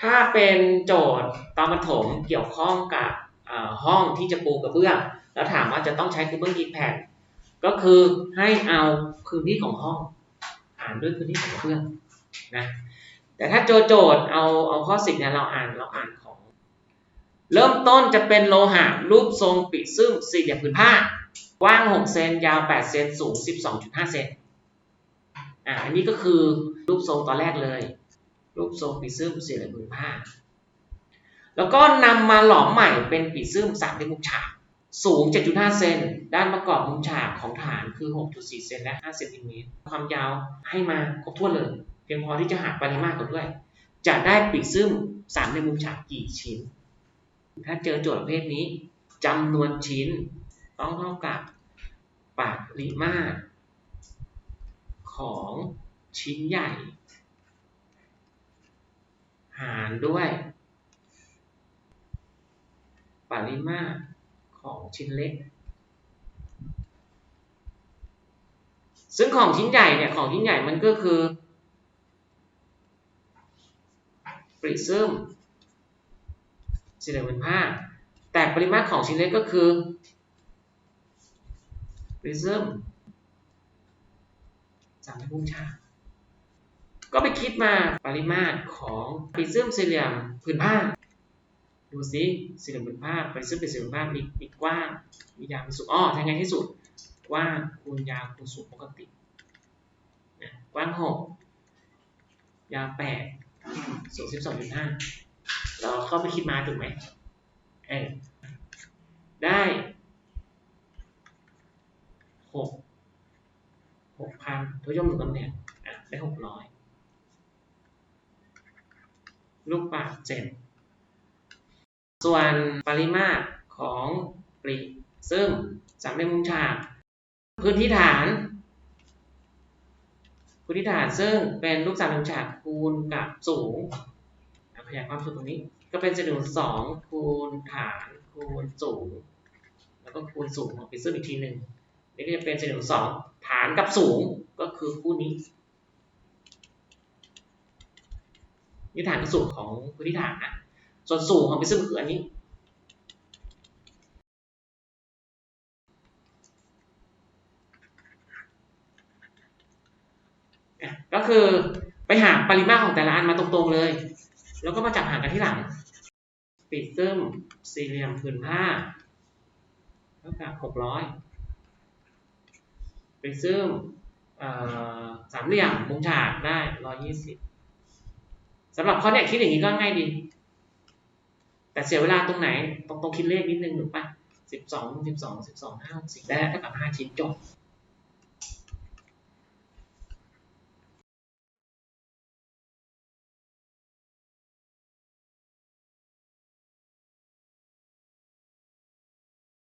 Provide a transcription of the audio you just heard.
ถ้าเป็นโจทย์ตอนประถมเกี่ยวข้องกับห้องที่จะปูกระเบื้อง แล้วถามว่าจะต้องใช้กระเบื้องกี่แผ่น ก็คือให้เอาพื้นที่ของห้องอ่านด้วยพื้นที่ของกระเบื้องนะแต่ถ้าโจโจทย์เอาเอาข้อสิบเนี่ยเราอ่านเราอ่านของ เริ่มต้นจะเป็นโลหะรูปทรงปิซึ่งสี่เหลี่ยมผืนผ้ากว้าง 6 เซนยาว 8 เซนสูง 12.5 เซนอ่าอันนี้ก็คือรูปทรงตอนแรกเลย รูปทรงปีซึมสี่เหลี่ยมผืนผ้า แล้วก็นำมาหลอมใหม่เป็นปีซึมสามเหลี่ยมมุมฉากสูง 7.5 เซน ด้านประกอบมุมฉากของฐานคือ 6.4 เซนและ5เซนติเมตร ความยาวให้มาครบถ้วนเลย เพียงพอที่จะหาปริมาตรกันด้วย จะได้ปีซึมสามเหลี่ยมมุมฉากกี่ชิ้น ถ้าเจอโจทย์ประเภทนี้จำนวนชิ้นต้องเท่ากับปริมาตรของชิ้นใหญ่ หาร ด้วย ปริมาตรของชิ้นเล็ก ซึ่งของชิ้นใหญ่เนี่ย ของชิ้นใหญ่มันก็คือปริซึมสี่เหลี่ยมผืนผ้า แต่ปริมาตรของชิ้นเล็กก็คือปริซึมสามเหลี่ยมมุมฉา ก็ไปคิดมาปริมาตรของปริซึมสี่เหลี่ยมผืนผ้า ดูซิสี่เหลี่ยมผืนผ้าปริซึมเป็นสี่เหลี่ยมผืนผ้ามีมีกว้าง มียาวมีสูงอ้อทำไงที่สุดกว้างคูณยาวคูณสูงปกตินะกว้างหกยาวแปดสูงสิบสองจุดห้าเราเข้าไปคิดมาถูกไหมเออได้หกหกพันทุกย่อมอยู่ตำแหน่งอะได้หกร้อย ลูกปากเจ็ดส่วนปริมาตรของปริซึ่งสามเหลี่ยมมุมฉากพื้นที่ฐาน พื้นที่ฐานซึ่งเป็นลูกสามเหลี่ยมฉากคูณกับสูงอะขยายความสูงตรงนี้ ก็เป็นเศษหนึ่งส่วนสองคูณฐานคูณสูง แล้วก็คูณสูงของปริซึ่งอีกทีหนึ่งนี่ก็จะเป็นเศษหนึ่งส่วนสองฐานกับสูงก็คือคู่นี้ นี่ฐานกับสูงของพื้นที่ฐานนะ ส่วนสูงของปิซึ่งคืออันนี้ ก็คือไปหาปริมาตรของแต่ละอันมาตรงๆเลย แล้วก็มาจับหารกันที่หลัง ปิดซึมสี่เหลี่ยมผืนผ้าเท่ากับหกร้อยปิดซึมเอ่อสามเหลี่ยมมุมฉากได้ร้อยยี่สิบ สำหรับข้อเนี้ยคิดอย่างนี้ก็ง่ายดี แต่เสียเวลาตรงไหนตรงตรงคิดเลขนิดนึงหรือปะสิบสองสิบสองสิบสองห้าสิบได้เท่ากับห้าชิ้นจบ